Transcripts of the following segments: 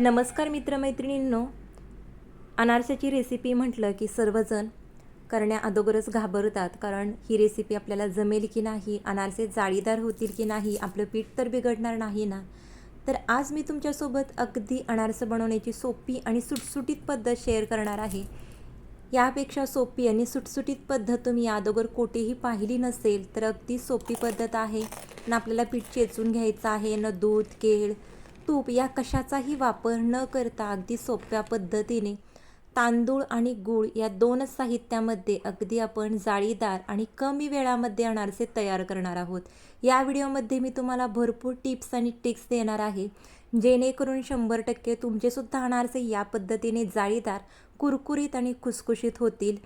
नमस्कार मित्रमैत्रिणींनो. अनारशाची रेसिपी म्हटलं की सर्वजण करण्या अगोदरच घाबरतात कारण ही रेसिपी आपल्याला जमेल की नाही अनारसे जाळीदार होतील की नाही आपलं पीठ तर बिघडणार नाही ना? तर आज मी तुमच्यासोबत अगदी अनारसं बनवण्याची सोपी आणि सुटसुटीत पद्धत शेअर करणार आहे. यापेक्षा सोपी आणि सुटसुटीत पद्धत तुम्ही अगोदर कोठेही पाहिली नसेल तर अगदी सोपी पद्धत आहे. ना आपल्याला पीठ चेचून घ्यायचं आहे न दूध केळ तूप या कशाचाही वापर न करता अगदी सोप्या पद्धतीने तांदूळ आणि गूळ या दोनच साहित्यामध्ये अगदी आपण जाळीदार आणि कमी वेळामध्ये अनारसे तयार करणार आहोत. या व्हिडिओमध्ये मी तुम्हाला भरपूर टिप्स आणि ट्रिक्स देणार आहे जेणेकरून शंभर टक्के तुमचेसुद्धा अनारसे या पद्धतीने जाळीदार कुरकुरीत आणि खुसखुशीत होतील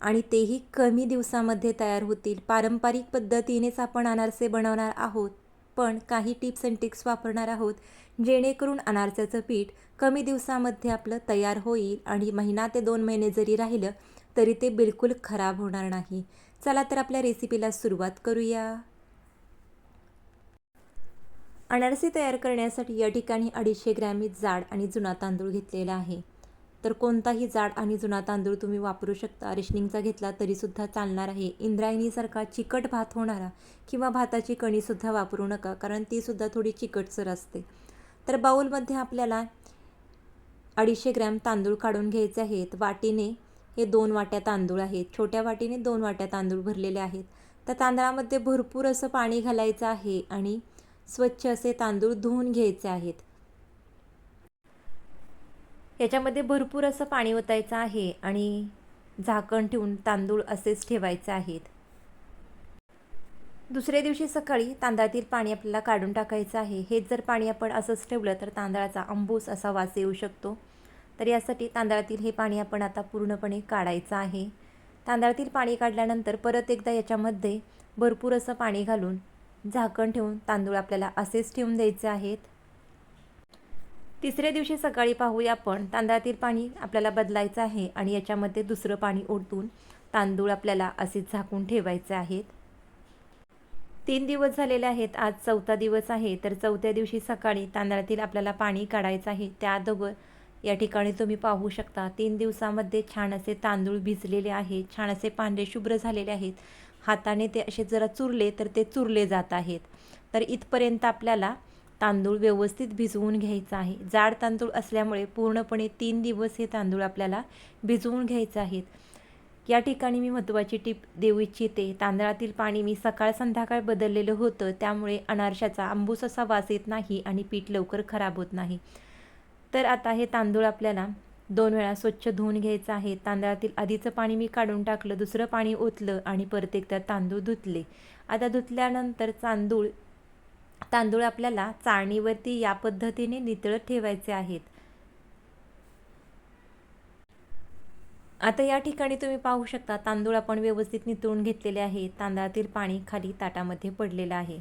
आणि तेही कमी दिवसामध्ये तयार होतील. पारंपरिक पद्धतीनेच आपण अनारसे बनवणार आहोत. पण काही टिप्स अँड टिक्स वापरणार आहोत जेणेकरून अनारसाचं पीठ कमी दिवसामध्ये आपलं तयार होईल आणि महिना ते दोन महिने जरी राहिलं तरी ते बिलकुल खराब होणार नाही. चला तर आपल्या रेसिपीला सुरुवात करूया. अनारसे तयार करण्यासाठी या ठिकाणी अडीचशे ग्रॅम मी जाड आणि जुना तांदूळ घेतलेला आहे. तर कोणताही जाड आणि जुना तांदूळ तुम्ही वापरू शकता. रेशनिंगचा घेतला तरीसुद्धा चालणार आहे. इंद्रायणीसारखा चिकट भात होणारा किंवा भाताची कणीसुद्धा वापरू नका कारण तीसुद्धा थोडी चिकटसर असते. तर बाऊलमध्ये आपल्याला अडीचशे ग्रॅम तांदूळ काढून घ्यायचे आहेत. वाटीने हे दोन वाट्या तांदूळ आहेत. छोट्या वाटीने दोन वाट्या तांदूळ भरलेले आहेत. तर तांदळामध्ये भरपूर असं पाणी घालायचं आहे आणि स्वच्छ असे तांदूळ धुवून घ्यायचे आहेत. याच्यामध्ये भरपूर असं पाणी ओतायचं आहे आणि झाकण ठेवून तांदूळ असेच ठेवायचे आहेत. दुसऱ्या दिवशी सकाळी तांदळातील पाणी आपल्याला काढून टाकायचं आहे. हेच जर पाणी आपण असंच ठेवलं तर तांदळाचा अंबूस असा वास येऊ शकतो. तर यासाठी तांदळातील हे पाणी आपण आता पूर्णपणे काढायचं आहे. तांदळातील पाणी काढल्यानंतर परत एकदा याच्यामध्ये भरपूर असं पाणी घालून झाकण ठेवून तांदूळ आपल्याला असेच ठेवून द्यायचे आहेत. तिसऱ्या दिवशी सकाळी पाहूया आपण. तांदळातील पाणी आपल्याला बदलायचं आहे आणि याच्यामध्ये दुसरं पाणी ओतून तांदूळ आपल्याला असेच झाकून ठेवायचे आहेत. तीन दिवस झालेले आहेत. आज चौथा दिवस आहे. तर चौथ्या दिवशी सकाळी तांदळातील आपल्याला पाणी काढायचं आहे. त्या अगोदर या ठिकाणी तुम्ही पाहू शकता. तीन दिवसामध्ये छान असे तांदूळ भिजलेले आहेत. छान असे पांढरे शुभ्र झालेले आहेत. हाताने ते असे जरा चुरले तर ते चुरले जात आहेत. तर इथपर्यंत आपल्याला तांदूळ व्यवस्थित भिजवून घ्यायचं आहे. जाड तांदूळ असल्यामुळे पूर्णपणे तीन दिवस हे तांदूळ आपल्याला भिजवून घ्यायचं आहेत. या ठिकाणी मी महत्त्वाची टीप देऊ इच्छिते. तांदळातील पाणी मी सकाळ संध्याकाळ बदललेलं होतं. त्यामुळे अनारशाचा आंबूस असा वास येत नाही आणि पीठ लवकर खराब होत नाही. तर आता हे तांदूळ आपल्याला दोन वेळा स्वच्छ धुवून घ्यायचं आहे. तांदळातील आधीचं पाणी मी काढून टाकलं दुसरं पाणी ओतलं आणि परत एकदा तांदूळ धुतले. आता धुतल्यानंतर तांदूळ तांदूळ आपल्याला चाळणीवरती या पद्धतीने नितळत ठेवायचे आहेत. आता या ठिकाणी तुम्ही पाहू शकता तांदूळ आपण व्यवस्थित नितळून घेतलेले आहे. तांदळातील पाणी खाली ताटामध्ये पडलेलं आहे.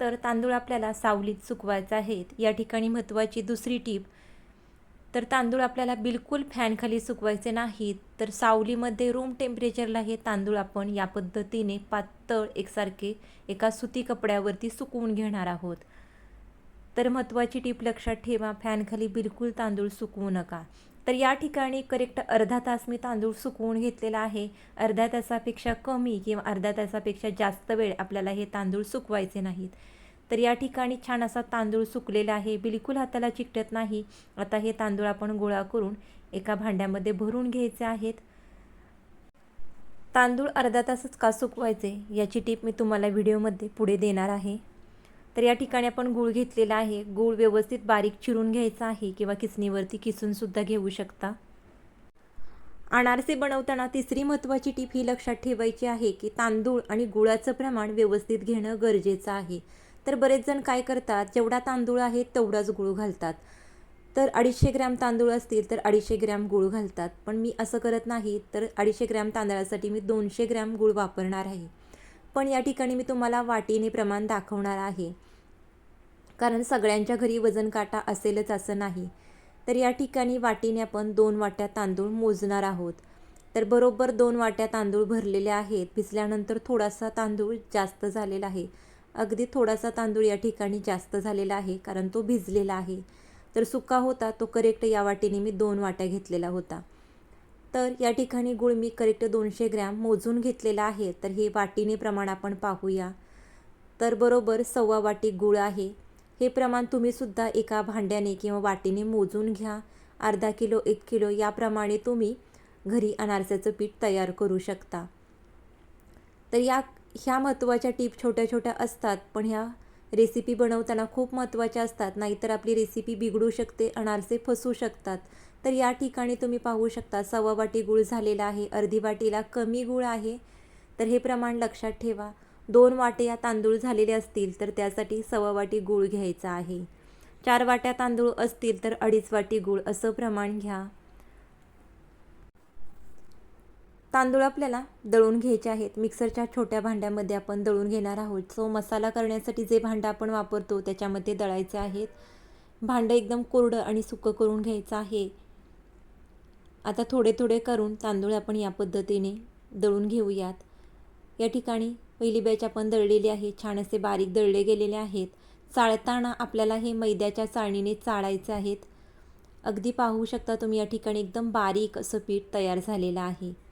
तर तांदूळ आपल्याला सावलीत सुकवायचे आहेत या ठिकाणी महत्त्वाची दुसरी टीप तर तांदूळ आपल्याला बिलकुल फॅनखाली सुकवायचे नाहीत. तर सावलीमध्ये रूम टेम्परेचरला हे तांदूळ आपण या पद्धतीने पातळ एकसारखे एका सुती कपड्यावरती सुकवून घेणार आहोत. तर महत्त्वाची टीप लक्षात ठेवा फॅनखाली बिलकुल तांदूळ सुकवू नका. तर या ठिकाणी करेक्ट अर्धा तास मी तांदूळ सुकवून घेतलेला आहे. अर्ध्या तासापेक्षा कमी किंवा अर्ध्या तासापेक्षा जास्त वेळ आपल्याला हे तांदूळ सुकवायचे नाहीत. तर या ठिकाणी छान असा तांदूळ सुकलेला आहे. बिलकुल हाताला चिकटत नाही. आता हे तांदूळ आपण गोळा करून एका भांड्यामध्ये भरून घ्यायचे आहेत. तांदूळ अर्धा तासच का सुकवायचे याची टीप मी तुम्हाला व्हिडिओमध्ये पुढे देणार आहे. तर या ठिकाणी आपण गूळ घेतलेला आहे. गूळ व्यवस्थित बारीक चिरून घ्यायचा आहे किंवा किसणीवरती किसूनसुद्धा घेऊ शकता. अनारसे बनवताना तिसरी महत्त्वाची टीप ही लक्षात ठेवायची आहे की तांदूळ आणि गुळाचं प्रमाण व्यवस्थित घेणं गरजेचं आहे. तर बरेच जण काय करतात जेवढा तांदूळ आहे तेवढाच गूळ घालतात. तर अडीचशे ग्रॅम तांदूळ असतील तर अडीचशे ग्रॅम गुळ घालतात. पण मी असं करत नाही तर अडीचशे ग्रॅम तांदळासाठी मी दोनशे ग्रॅम गुळ वापरणार आहे. पण या ठिकाणी मी तुम्हाला वाटीने प्रमाण दाखवणार आहे. कारण सगळ्यांच्या घरी वजन काटा असेलच असं नाही. तर या ठिकाणी वाटीने आपण दोन वाट्या तांदूळ मोजणार आहोत. तर बरोबर दोन वाट्या तांदूळ भरलेले आहेत. भिजल्यानंतर थोडासा तांदूळ जास्त झालेला आहे. अगदी थोडासा तांदूळ या ठिकाणी जास्त झालेला आहे कारण तो भिजलेला आहे. तर सुका होता तो करेक्ट या वाटीने मी दोन वाट्या घेतलेला होता. तर या ठिकाणी गुळ मी करेक्ट दोनशे ग्रॅम मोजून घेतलेला आहे तर हे वाटीने प्रमाण आपण पाहूया. तर बरोबर सव्वा वाटी गुळ आहे. हे प्रमाण तुम्हीसुद्धा एका भांड्याने किंवा वाटीने मोजून घ्या. अर्धा किलो एक किलो याप्रमाणे तुम्ही घरी अनारसाचं पीठ तयार करू शकता. तर या ह्या महत्त्वाच्या टीप छोट्या छोट्या असतात पण ह्या रेसिपी बनवताना खूप महत्त्वाच्या असतात. नाहीतर आपली रेसिपी बिघडू शकते अनारसे फसू शकतात. तर या ठिकाणी तुम्ही पाहू शकता सव्वा वाटी गूळ झालेला आहे अर्धी वाटीला कमी गूळ आहे. तर हे प्रमाण लक्षात ठेवा. दोन वाट्या तांदूळ झालेले असतील तर त्यासाठी सव्वा वाटी गूळ घ्यायचा आहे. चार वाट्या तांदूळ असतील तर अडीच वाटी गूळ असं प्रमाण घ्या. तांदूळ आपल्याला दळून घ्यायचे आहेत. मिक्सरच्या छोट्या भांड्यामध्ये आपण दळून घेणार आहोत. सो मसाला करण्यासाठी जे भांडं आपण वापरतो त्याच्यामध्ये दळायचे आहेत. भांडं एकदम कोरडं आणि सुकं करून घ्यायचं आहे. आता थोडे थोडे करून तांदूळ आपण या पद्धतीने दळून घेऊयात. या ठिकाणी पहिली बॅच आपण दळलेली आहे. छान असे बारीक दळले गेलेले आहेत. चाळताना आपल्याला हे मैद्याच्या चाळणीने चाळायचे आहेत. अगदी पाहू शकता तुम्ही या ठिकाणी एकदम बारीक असं पीठ तयार झालेलं आहे.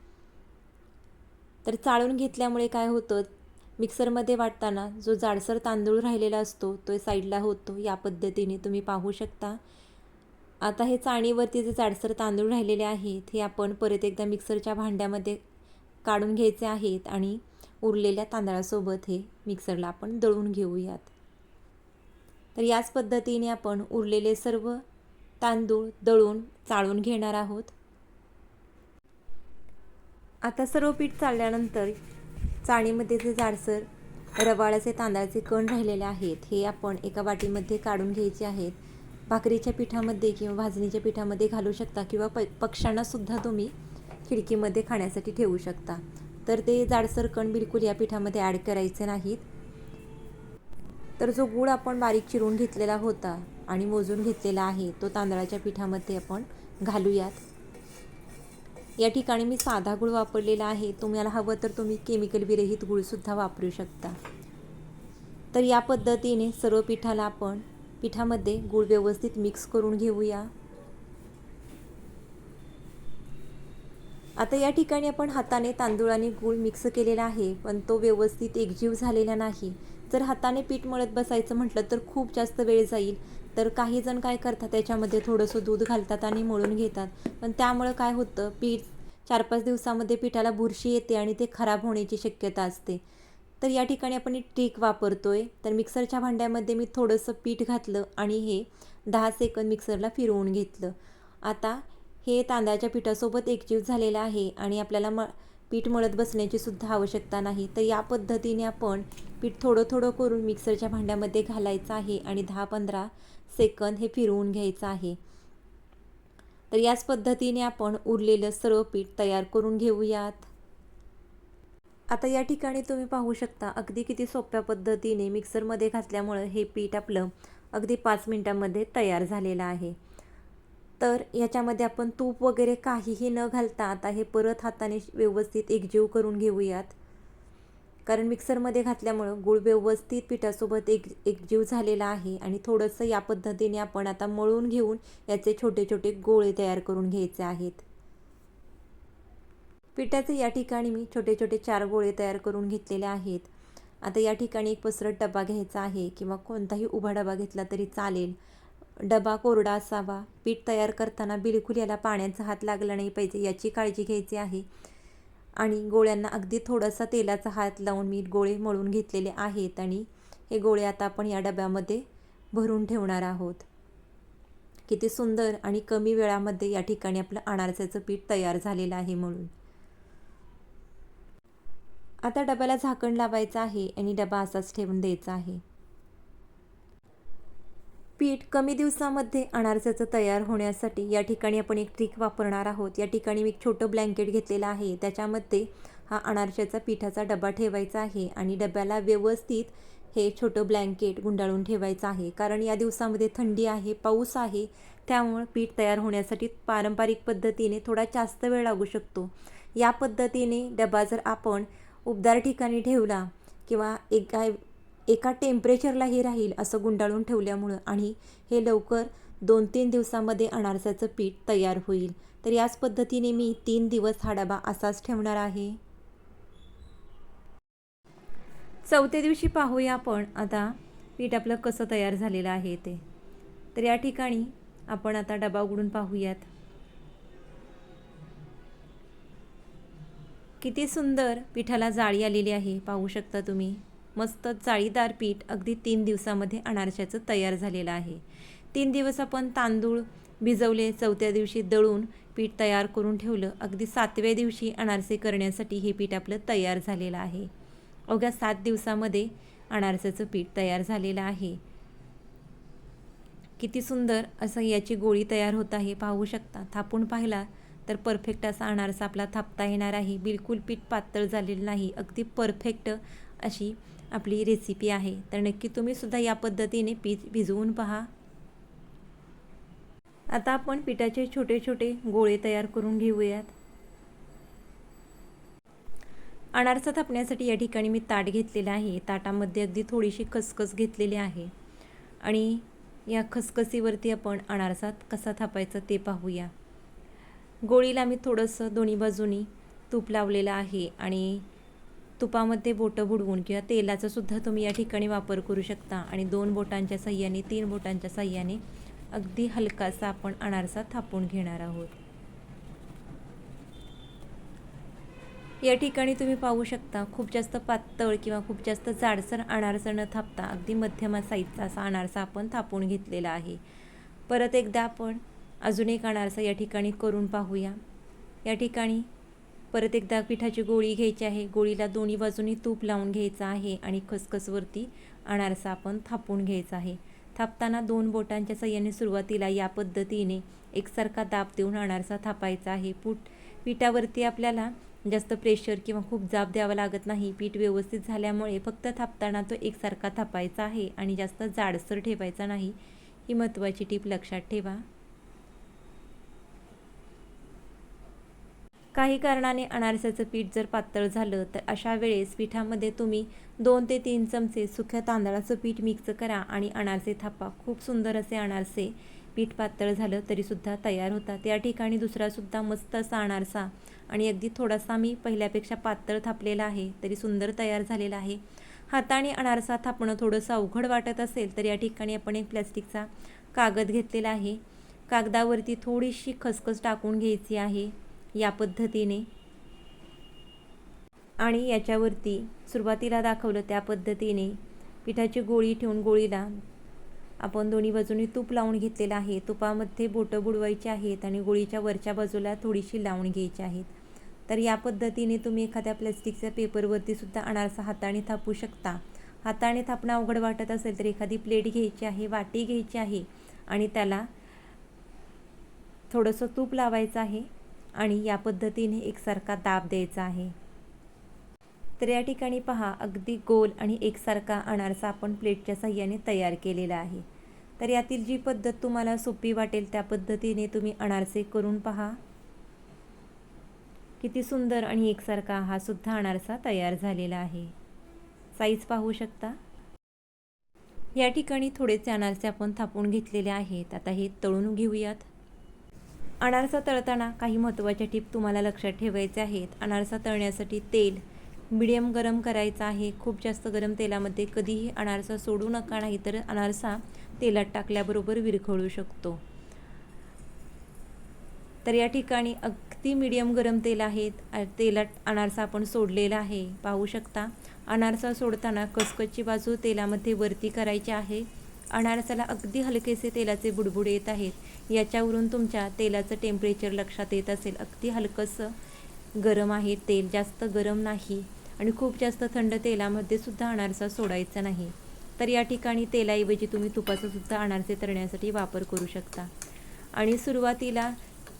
तर चाळून घेतल्यामुळे काय होतं? मिक्सरमध्ये वाटताना जो जाडसर तांदूळ राहिलेला असतो तो साईडला होतो. या पद्धतीने तुम्ही पाहू शकता. आता हे चाळणीवरती जे जाडसर तांदूळ राहिलेले आहेत हे आपण परत एकदा मिक्सरच्या भांड्यामध्ये काढून घ्यायचे आहेत आणि उरलेल्या तांदळासोबत हे मिक्सरला आपण दळून घेऊयात. तर याच पद्धतीने आपण उरलेले सर्व तांदूळ दळून चाळून घेणार आहोत. आता सर्व पीठ चालल्यानंतर चाळणीमध्ये जे जाडसर रवाळाचे तांदळाचे कण राहिलेले आहेत हे आपण एका वाटीमध्ये काढून घ्यायचे आहेत. भाकरीच्या पिठामध्ये किंवा भाजणीच्या पिठामध्ये घालू शकता किंवा प पक्ष्यांनासुद्धा तुम्ही खिडकीमध्ये खाण्यासाठी ठेवू शकता. तर ते जाडसर कण बिलकुल या पिठामध्ये ॲड करायचे नाहीत. तर जो गूळ आपण बारीक चिरून घेतलेला होता आणि मोजून घेतलेला आहे तो तांदळाच्या पिठामध्ये आपण घालूयात. या ठिकाणी मी साधा गूळ वापरलेला आहे. तुम्हाला हवं तर तुम्ही केमिकल विरहित गूळसुद्धा वापरू शकता. तर या पद्धतीने सर्व पिठाला आपण पिठामध्ये गूळ व्यवस्थित मिक्स करून घेऊया. आता या ठिकाणी आपण हाताने तांदूळाने गूळ मिक्स केलेला आहे पण तो व्यवस्थित एकजीव झालेला नाही. जर हाताने पीठ मळत बसायचं म्हटलं तर खूप जास्त वेळ जाईल. तर काही जण काय करतात त्याच्यामध्ये थोडंसं दूध घालतात आणि मळून घेतात. पण त्यामुळं काय होतं पीठ चार पाच दिवसामध्ये पिठाला बुरशी येते आणि ते खराब होण्याची शक्यता असते. तर या ठिकाणी आपण एक ट्रिक वापरतो आहे तर मिक्सरच्या भांड्यामध्ये मी थोडंसं पीठ घातलं आणि हे दहा सेकंद मिक्सरला फिरवून घेतलं. आता हे तांदळाच्या पिठासोबत एकजीव झालेलं आहे आणि आपल्याला म पीठ मळत बसण्याची सुद्धा आवश्यकता नाही. तर या पद्धतीने आपण पीठ थोडं थोडं करून मिक्सरच्या भांड्यामध्ये घालायचं आहे आणि दहा पंधरा सेकंद हे फिरवून घ्यायचं आहे. तर याच पद्धतीने आपण उरलेलं सर्व पीठ तयार करून घेऊयात. आता या ठिकाणी तुम्ही पाहू शकता अगदी किती सोप्या पद्धतीने मिक्सरमध्ये घातल्यामुळं हे पीठ आपलं अगदी पाच मिनटामध्ये तयार झालेलं आहे. तर याच्यामध्ये आपण तूप वगैरे काहीही न घालता आता हे परत हाताने व्यवस्थित एकजीव करून घेऊयात. कारण मिक्सरमध्ये घातल्यामुळं गूळ व्यवस्थित पिठासोबत एक एकजीव झालेला आहे आणि थोडंसं या पद्धतीने आपण आता मळून घेऊन याचे छोटे छोटे गोळे तयार करून घ्यायचे आहेत. पिठाचे या ठिकाणी मी छोटे छोटे चार गोळे तयार करून घेतलेले आहेत. आता या ठिकाणी एक पसरट डबा घ्यायचा आहे किंवा कोणताही उभा डबा घेतला तरी चालेल. डबा कोरडा असावा. पीठ तयार करताना बिलकुल याला पाण्याचा हात लागला नाही पाहिजे याची काळजी घ्यायची आहे. आणि गोळ्यांना अगदी थोडासा तेलाचा हात लावून मी गोळे मळून घेतलेले आहेत आणि हे गोळे आता आपण या डब्यामध्ये भरून ठेवणार आहोत. किती सुंदर आणि कमी वेळामध्ये या ठिकाणी आपलं अनारसाचं पीठ तयार झालेलं आहे म्हणून. आता डब्याला झाकण लावायचं आहे आणि डबा असाच ठेवून द्यायचा आहे. पीठ कमी दिवसामध्ये अनारसाचं तयार होण्यासाठी या ठिकाणी आपण एक ट्रिक वापरणार आहोत. या ठिकाणी मी एक छोटं ब्लँकेट घेतलेलं आहे. त्याच्यामध्ये हा अनारशाचा पिठाचा डबा ठेवायचा आहे आणि डब्याला व्यवस्थित हे छोटं ब्लँकेट गुंडाळून ठेवायचं आहे. कारण या दिवसामध्ये थंडी आहे पाऊस आहे त्यामुळं पीठ तयार होण्यासाठी पारंपरिक पद्धतीने थोडा जास्त वेळ लागू शकतो. या पद्धतीने डबा जर आपण उबदार ठिकाणी ठेवला किंवा एका एका टेम्परेचरला हे राहील असं गुंडाळून ठेवल्यामुळं आणि हे लवकर दोन तीन दिवसामध्ये अनारसाचं पीठ तयार होईल. तर याच पद्धतीने मी तीन दिवस हा डबा असाच ठेवणार आहे. चौथ्या दिवशी पाहूया आपण आता पीठ आपलं कसं तयार झालेलं आहे ते. तर या ठिकाणी आपण आता डबा उघडून पाहूयात. किती सुंदर पिठाला जाळी आलेली आहे पाहू शकता तुम्ही. मस्त चाळीदार पीठ अगदी तीन दिवसामध्ये अनारशाचं तयार झालेलं आहे. तीन दिवस आपण तांदूळ भिजवले चौथ्या दिवशी दळून पीठ तयार करून ठेवलं. अगदी सातव्या दिवशी अनारसे करण्यासाठी हे पीठ आपलं तयार झालेलं आहे. अवघ्या सात दिवसामध्ये अनारसाचं पीठ तयार झालेलं आहे. किती सुंदर असं याची गोळी तयार होत आहे पाहू शकता. थापून पाहिला तर परफेक्ट असा अनारसा आपला थापता येणार आहे. बिलकुल पीठ पातळ झालेलं नाही. अगदी परफेक्ट अशी आपली रेसिपी आहे. तर नक्की तुम्ही सुद्धा या पद्धतीने पीठ भिजवून पहा. आता आपण पिठाचे छोटे छोटे गोळे तयार करून घेऊयात. अनारसा थापण्यासाठी या ठिकाणी मी ताट घेतलेलं आहे. ताटामध्ये अगदी थोडीशी खसखस घेतलेली आहे. आणि या खसखसीवरती आपण अनारसात कसा थापायचा ते पाहूया. गोळीला मी थोडंसं दोन्ही बाजूनी तूप लावलेलं आहे आणि तुपामध्ये बोटं बुडवून किंवा तेलाचा सुद्धा तुम्ही या ठिकाणी वापर करू शकता. आणि दोन बोटांच्या साह्याने तीन बोटांच्या साह्याने अगदी हलकासा आपण अनारसा थापून घेणार आहोत. या ठिकाणी तुम्ही पाहू शकता खूप जास्त पातळ किंवा खूप जास्त जाडसर अनारसा न थापता अगदी मध्यमा साईजचा असा अनारसा आपण थापून घेतलेला आहे. परत एकदा आपण अजून एक अनारसा या ठिकाणी करून पाहूया. या ठिकाणी परत एकदा पिठाची गोळी घ्यायची आहे. गोळीला दोन्ही बाजूनी तूप लावून घ्यायचं आहे आणि खसखसवरती अनारसा आपण थापून घ्यायचा आहे. थापताना दोन बोटांच्या सहाय्याने सुरुवातीला या पद्धतीने एकसारखा दाब देऊन अनारसा थापायचा आहे. पूट पिठावरती आपल्याला जास्त प्रेशर किंवा खूप जाब द्यावा लागत नाही. पीठ व्यवस्थित झाल्यामुळे फक्त थापताना तो एकसारखा थापायचा आहे आणि जास्त जाडसर ठेवायचा नाही. ही महत्त्वाची टीप लक्षात ठेवा. काही कारणाने अनारसाचं पीठ जर पातळ झालं तर अशा वेळेस पिठामध्ये तुम्ही दोन ते तीन चमचे सुक्या तांदळाचं पीठ मिक्स करा आणि अनारसे थापा. खूप सुंदर असे अनारसे पीठ पातळ झालं तरीसुद्धा तयार होतात. या ठिकाणी दुसरासुद्धा मस्त असा अनारसा आणि अगदी थोडासा मी पहिल्यापेक्षा पातळ थापलेला आहे तरी सुंदर तयार झालेला आहे. हाताने अनारसा थापणं थोडंसं अवघड वाटत असेल तर या ठिकाणी आपण एक प्लॅस्टिकचा कागद घेतलेला आहे. कागदावरती थोडीशी खसखस टाकून घ्यायची आहे. या पद्धतीने. आणि याच्यावरती सुरुवातीला दाखवलं त्या पद्धतीने पिठाची गोळी ठेवून गोळीला आपण दोन्ही बाजूनी तूप लावून घेतलेलं आहे. तुपामध्ये बोटं बुडवायची आहेत आणि गोळीच्या वरच्या बाजूला थोडीशी लावून घ्यायची आहेत. तर या पद्धतीने तुम्ही एखाद्या प्लॅस्टिकच्या पेपरवरती सुद्धा अनारसा हाताने थापू शकता. हाताने थापणं अवघड वाटत असेल तर एखादी प्लेट घ्यायची आहे वाटी घ्यायची आहे आणि त्याला थोडंसं तूप लावायचं आहे. आणि या पद्धतीने एकसारखा दाब द्यायचा आहे. तर या ठिकाणी पहा अगदी गोल आणि एकसारखा अनारसा आपण प्लेटच्या साह्याने तयार केलेला आहे. तर यातील जी पद्धत तुम्हाला सोपी वाटेल त्या पद्धतीने तुम्ही अनारसे करून पहा. किती सुंदर आणि एकसारखा हा सुद्धा अनारसा तयार झालेला आहे. साईज पाहू शकता? या ठिकाणी थोडेसे अनारसे आपण थापून घेतलेले आहेत. आता हे तळून घेऊयात. अनारसा तळताना काही महत्त्वाच्या टीप तुम्हाला लक्षात ठेवायचे आहेत. अनारसा तळण्यासाठी तेल मिडियम गरम करायचं आहे. खूप जास्त गरम तेलामध्ये कधीही अनारसा सोडू नका नाही तर अनारसा तेलात टाकल्याबरोबर विरघळू शकतो. तर या ठिकाणी अगदी मिडियम गरम तेल आहेत तेलात अनारसा आपण सोडलेला आहे. पाहू शकता अनारसा सोडताना कसकसची बाजू तेलामध्ये वरती करायची आहे. अनारसाला अगदी हलकेसे तेलाचे बुडबुड येत आहेत. याच्यावरून तुमच्या तेलाचं टेम्परेचर लक्षात येत असेल. अगदी हलकंसं गरम आहे. तेल जास्त गरम नाही. आणि खूप जास्त थंड तेलामध्ये सुद्धा अनारसा सोडायचा नाही. तर या ठिकाणी तेलाऐवजी तुम्ही तुपाचा सुद्धा अनारसे तरण्यासाठी वापर करू शकता. आणि सुरुवातीला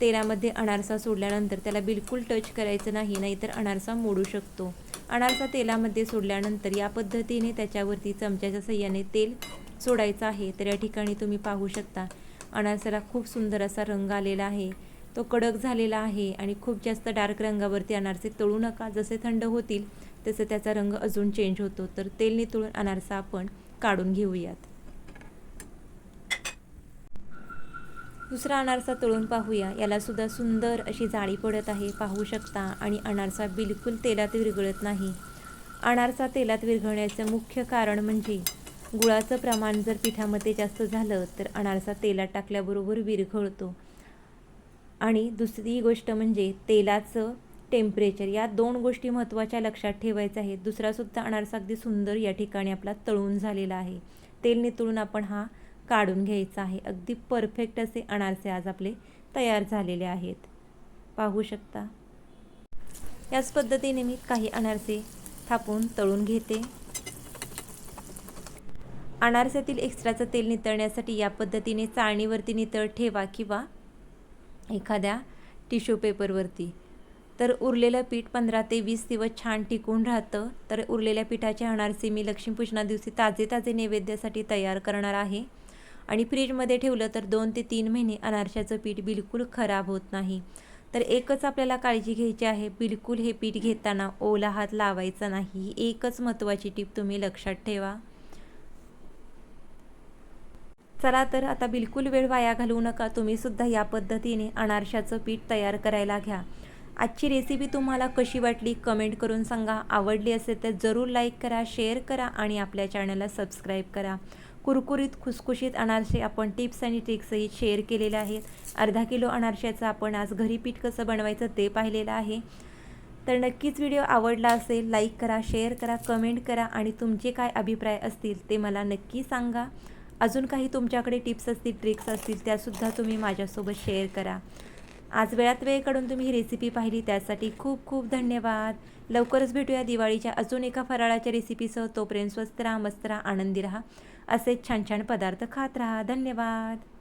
तेलामध्ये अनारसा सोडल्यानंतर त्याला बिलकुल टच करायचं नाही नाहीतर अनारसा मोडू शकतो. अनारसा तेलामध्ये सोडल्यानंतर या पद्धतीने त्याच्यावरती चमच्याच्या सह्याने तेल सोडायचं आहे. तर या ठिकाणी तुम्ही पाहू शकता अनारसाला खूप सुंदर असा रंग आलेला आहे. तो कडक झालेला आहे आणि खूप जास्त डार्क रंगावरती अनारसे तळू नका. जसे थंड होतील तसे त्याचा रंग अजून चेंज होतो. तर तेलने तळून अनारसा आपण काढून घेऊयात. दुसरा अनारसा तळून पाहूया. यालासुद्धा सुंदर अशी जाळी पडत आहे. पाहू शकता आणि अनारसा बिलकुल तेलात विरघळत नाही. अनारसा तेलात विरघळण्याचं मुख्य कारण म्हणजे गुळाचं प्रमाण जर पिठामध्ये जास्त झालं तर अनारसा तेलात टाकल्याबरोबर विरघळतो. आणि दुसरी गोष्ट म्हणजे तेलाचं टेम्परेचर या दोन गोष्टी महत्त्वाच्या लक्षात ठेवायच्या आहेत दुसरासुद्धा अनारसा अगदी सुंदर या ठिकाणी आपला तळून झालेला आहे. तेल नितळून आपण हा काढून घ्यायचा आहे. अगदी परफेक्ट असे अनारसे आज आपले तयार झालेले आहेत. पाहू शकता. याच पद्धतीने मी काही अनारसे थापून तळून घेते. अनारसातील एक्स्ट्राचं तेल नितळण्यासाठी या पद्धतीने चाळणीवरती नितळ ठेवा किंवा एखाद्या टिश्यू पेपरवरती. तर उरलेलं पीठ पंधरा ते वीस दिवस छान टिकून राहतं. तर उरलेल्या पिठाचे अनारसे मी लक्ष्मीपूजना दिवशी ताजे ताजे नैवेद्यासाठी तयार करणार आहे. आणि फ्रीजमध्ये ठेवलं तर दोन ते तीन महिने अनारशाचं पीठ बिलकुल खराब होत नाही. तर एकच आपल्याला काळजी घ्यायची आहे बिलकुल हे पीठ घेताना ओला हात लावायचा नाही. ही एकच महत्त्वाची टीप तुम्ही लक्षात ठेवा. चला तर आता बिलकुल वेळ वाया घालवू नका. तुम्हीसुद्धा या पद्धतीने अनारशाचं पीठ तयार करायला घ्या. आजची रेसिपी तुम्हाला कशी वाटली कमेंट करून सांगा. आवडली असेल तर जरूर लाईक करा शेअर करा आणि आपल्या चॅनलला सबस्क्राईब करा. कुरकुरीत खुसखुशीत अनारसे आपण टिप्स आणि ट्रिक्सही शेअर केलेले आहेत. अर्धा किलो अनारशाचं आपण आज घरी पीठ कसं बनवायचं ते पाहिलेलं आहे. तर नक्कीच व्हिडिओ आवडला असेल लाईक करा शेअर करा कमेंट करा आणि तुमचे काय अभिप्राय असतील ते मला नक्की सांगा. अजून काही तुमच्याकडे टिप्स असतील ट्रिक्स असतील त्यासुद्धा तुम्ही माझ्यासोबत शेअर करा. आज वेळात वेळ काढून तुम्ही ही रेसिपी पाहिली त्यासाठी खूप खूप धन्यवाद. लवकरच भेटूया दिवाळीच्या अजून एका फराळाच्या रेसिपीसह तोपर्यंत स्वस्त राहा मस्त राहा आनंदी राहा. असेच छान छान पदार्थ खात राहा. धन्यवाद.